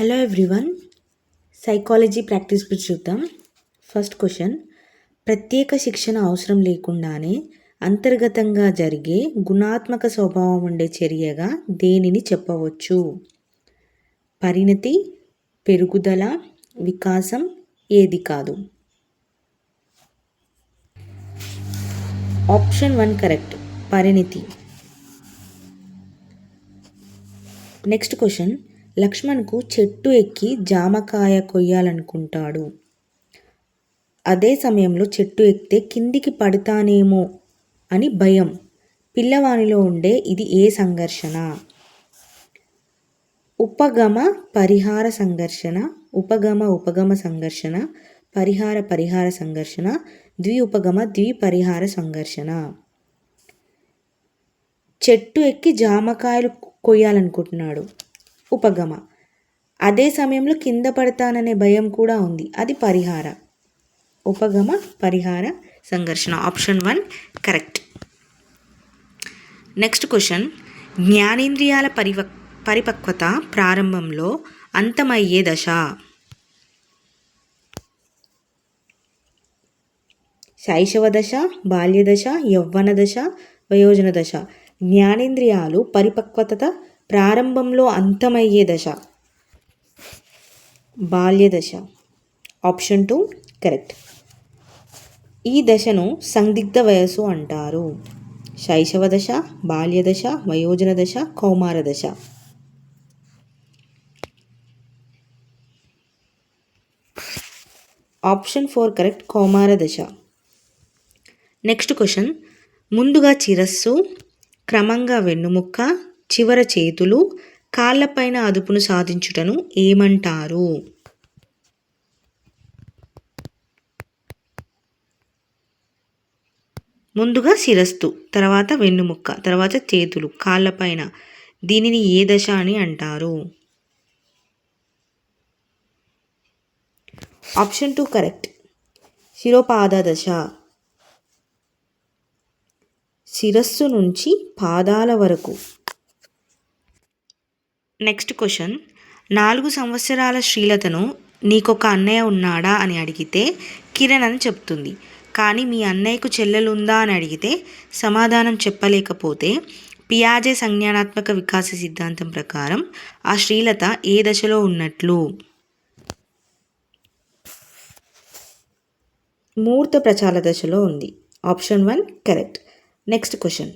Hello everyone psychology practice గురించి చూద్దాం. First question ప్రత్యేక శిక్షణ అవసరం లేకుండానే అంతర్గతంగా జరిగే గుణాత్మక స్వభావం ఉండే చర్యగా దేనిని చెప్పవచ్చు? పరిణతి పెరుగుదల వికాసం ఏది కాదు? ఆప్షన్ వన్ కరెక్ట్ పరిణితి. నెక్స్ట్ క్వశ్చన్ లక్ష్మణ్కు చెట్టు ఎక్కి జామకాయ కొయ్యాలనుకుంటాడు. అదే సమయంలో చెట్టు ఎక్కితే కిందికి పడతానేమో అని భయం. పిల్లవానిలో ఉండే ఇది ఏ సంఘర్షణ? ఉపగమ పరిహార సంఘర్షణ ఉపగమ ఉపగమ సంఘర్షణ పరిహార పరిహార సంఘర్షణ ద్వి ఉపగమ ద్వి పరిహార సంఘర్షణ. చెట్టు ఎక్కి జామకాయలు కొయ్యాలనుకుంటున్నాడు. ఉపగమ. అదే సమయంలో కింద పడతాననే భయం కూడా ఉంది. అది పరిహార. ఉపగమ పరిహార సంఘర్షణ. Option one correct next question జ్ఞానేంద్రియాల పరివ పరిపక్వత ప్రారంభంలో అంతమయ్యే దశ. శైశవ దశ బాల్య దశ యవ్వన దశ వయోజన దశ. జ్ఞానేంద్రియాలు పరిపక్వత ప్రారంభంలో అంతమయ్యే దశ. బాల్య దశ. Option two correct. ఈ దశను సందిగ్ధ వయస్సు అంటారు. శైశవ దశ బాల్య దశ వయోజన దశ కౌమార దశ. ఆప్షన్ ఫోర్ కరెక్ట్ కౌమార దశ. Next question. ముందుగా చిరస్సు క్రమంగా వెన్నుముక్క చివర చేతులు కాళ్ళపైన అదుపును సాధించుటను ఏమంటారు? ముందుగా శిరస్సు తర్వాత వెన్నుముక్క తర్వాత చేతులు కాళ్ళపైన. దీనిని ఏ దశ అని అంటారు? Option two correct. శిరోపాద దశ. శిరస్సు నుంచి పాదాల వరకు నెక్స్ట్ క్వశ్చన్ నాలుగు సంవత్సరాల శ్రీలతను నీకొక అన్నయ్య ఉన్నాడా అని అడిగితే కిరణ్ అని చెప్తుంది. కానీ మీ అన్నయ్యకు చెల్లెలుందా అని అడిగితే సమాధానం చెప్పలేకపోతే పియాజే సంజ్ఞానాత్మక వికాస సిద్ధాంతం ప్రకారం ఆ శ్రీలత ఏ దశలో ఉన్నట్లు? మూర్త ప్రచార దశలో ఉంది. Option one correct next question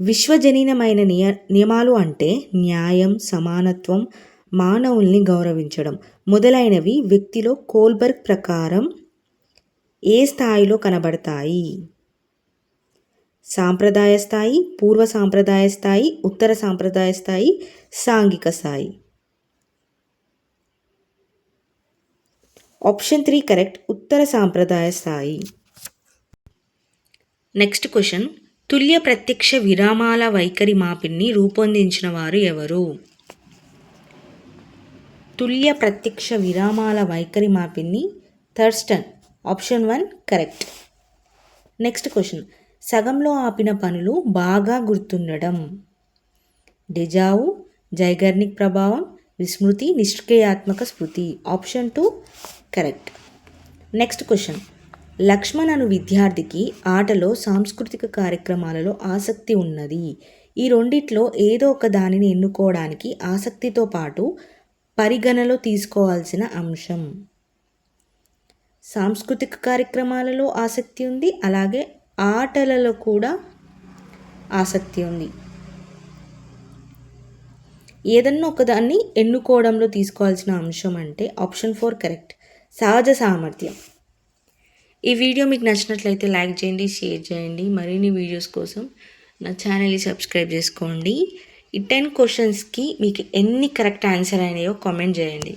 విశ్వజనీనమైన నియ నియమాలు అంటే న్యాయం సమానత్వం మానవుల్ని గౌరవించడం. మొదలైనవి వ్యక్తిలో కోల్బర్గ్ ప్రకారం ఏ స్థాయిలో కనబడతాయి? సాంప్రదాయ స్థాయి పూర్వ సాంప్రదాయ స్థాయి ఉత్తర సాంప్రదాయ స్థాయి సాంఘిక స్థాయి. ఆప్షన్ త్రీ కరెక్ట్ ఉత్తర సాంప్రదాయ స్థాయి. Next question. తుల్య ప్రత్యక్ష విరామాల వైఖరి మాపిన్ని రూపొందించిన వారు ఎవరు? తుల్య ప్రత్యక్ష విరామాల వైఖరి మాపిన్ని Thurstone. Option one correct. Next question. సగంలో ఆపిన పనులు బాగా గుర్తుండడం. డెజావు జైగర్నిక్ ప్రభావం విస్మృతి నిష్క్రియాత్మక స్మృతి. Option two correct. Next question. Lakshman అను విద్యార్థికి ఆటలో సాంస్కృతిక కార్యక్రమాలలో ఆసక్తి ఉన్నది. ఈ రెండిట్లో ఏదో ఒక దానిని ఎన్నుకోవడానికి ఆసక్తితో పాటు పరిగణలో తీసుకోవాల్సిన అంశం. సాంస్కృతిక కార్యక్రమాలలో ఆసక్తి ఉంది అలాగే ఆటలలో కూడా ఆసక్తి ఉంది. ఏదన్నా ఒకదాన్ని ఎన్నుకోవడంలో తీసుకోవాల్సిన అంశం అంటే ఆప్షన్ ఫోర్ కరెక్ట్. సహజ సామర్థ్యం. ఈ వీడియో మీకు నచ్చినట్లయితే లైక్ చేయండి షేర్ చేయండి. మరిన్ని వీడియోస్ కోసం నా ఛానల్ని సబ్స్క్రైబ్ చేసుకోండి. ఈ టెన్ క్వశ్చన్స్కి మీకు ఎన్ని కరెక్ట్ ఆన్సర్ అయినాయో కామెంట్ చేయండి.